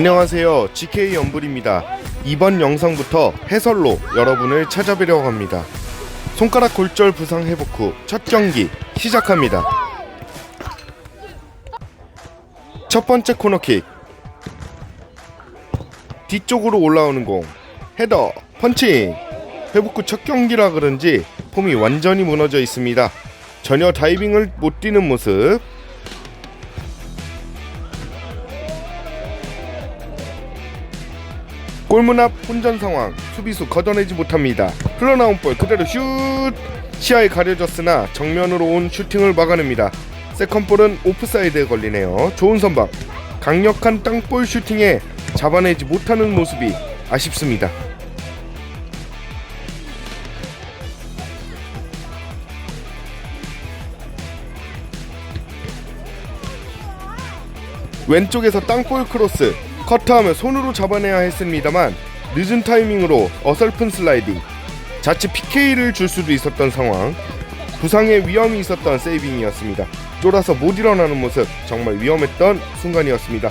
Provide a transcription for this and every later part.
안녕하세요. GK 연불입니다. 이번 영상부터 해설로 여러분을 찾아뵈려고 합니다. 손가락 골절 부상 회복 후 첫 경기 시작합니다. 첫 번째 코너킥. 뒤쪽으로 올라오는 공. 헤더, 펀칭. 회복 후 첫 경기라 그런지 폼이 완전히 무너져 있습니다. 전혀 다이빙을 못 뛰는 모습. 골문 앞 혼전 상황 수비수 걷어내지 못합니다. 흘러나온 볼 그대로 슛 시야에 가려졌으나 정면으로 온 슈팅을 막아냅니다. 세컨볼은 오프사이드에 걸리네요. 좋은 선방 강력한 땅볼 슈팅에 잡아내지 못하는 모습이 아쉽습니다. 왼쪽에서 땅볼 크로스 커트하며 손으로 잡아내야 했습니다만 늦은 타이밍으로 어설픈 슬라이딩 자칫 PK를 줄 수도 있었던 상황 부상의 위험이 있었던 세이빙이었습니다. 쫄아서 못 일어나는 모습 정말 위험했던 순간이었습니다.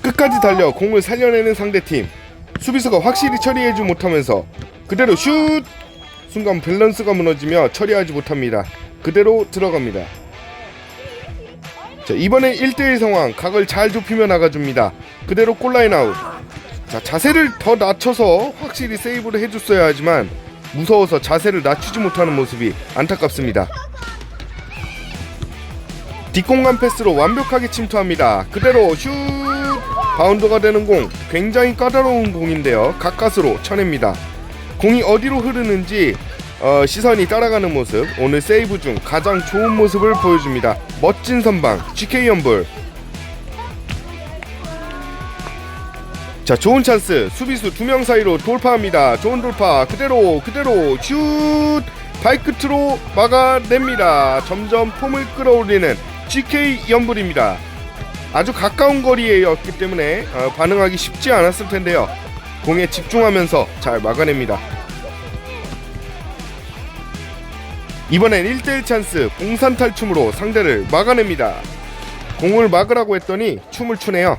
끝까지 달려 공을 살려내는 상대팀 수비수가 확실히 처리해주지 못하면서 그대로 슛! 순간 밸런스가 무너지며 처리하지 못합니다. 그대로 들어갑니다 자 이번엔 1대1 상황 각을 잘 좁히며 나가줍니다. 그대로 골라인 아웃. 자 자세를 더 낮춰서 확실히 세이브를 해줬어야 하지만 무서워서 자세를 낮추지 못하는 모습이 안타깝습니다. 뒷공간 패스로 완벽하게 침투합니다. 그대로 슛! 바운드가 되는 공. 굉장히 까다로운 공인데요. 가까스로 쳐냅니다. 공이 어디로 흐르는지 어, 시선이 따라가는 모습. 오늘 세이브 중 가장 좋은 모습을 보여줍니다. 멋진 선방 GK 연볼 자 좋은 찬스. 수비수 두 명 사이로 돌파합니다. 좋은 돌파. 그대로 그대로 슛! 발끝으로 막아냅니다. 점점 폼을 끌어올리는 GK 연불입니다. 아주 가까운 거리였기 때문에 어, 반응하기 쉽지 않았을 텐데요. 공에 집중하면서 잘 막아냅니다 이번엔 1대1 찬스 공산 탈 춤으로 상대를 막아냅니다. 공을 막으라고 했더니 춤을 추네요.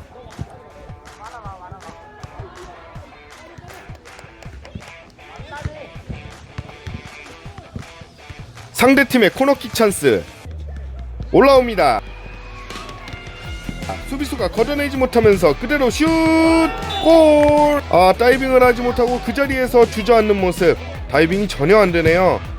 상대팀의 코너킥 찬스 올라옵니다. 아, 수비수가 걷어내지 못하면서 그대로 슛! 골! 아, 다이빙을 하지 못하고 그 자리에서 주저앉는 모습. 다이빙이 전혀 안 되네요.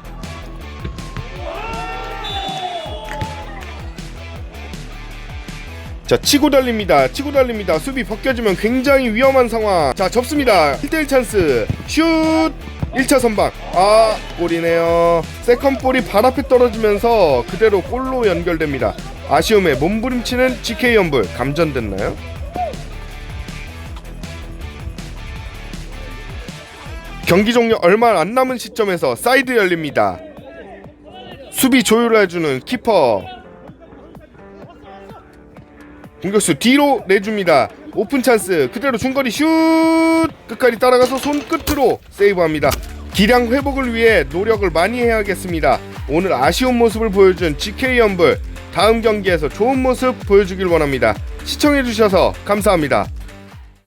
자 치고 달립니다. 치고 달립니다. 수비 벗겨지면 굉장히 위험한 상황. 자 접습니다. 1대1 찬스. 슛! 1차 선방. 아 골이네요. 세컨 볼이 발 앞에 떨어지면서 그대로 골로 연결됩니다. 아쉬움에 몸부림치는 GK 연불. 감전됐나요? 경기 종료 얼마 안 남은 시점에서 사이드 열립니다. 수비 조율을 해주는 키퍼 공격수 뒤로 내줍니다. 오픈 찬스 그대로 중거리 슛 끝까지 따라가서 손끝으로 세이브합니다. 기량 회복을 위해 노력을 많이 해야겠습니다. 오늘 아쉬운 모습을 보여준 GK 연불 다음 경기에서 좋은 모습 보여주길 원합니다. 시청해주셔서 감사합니다.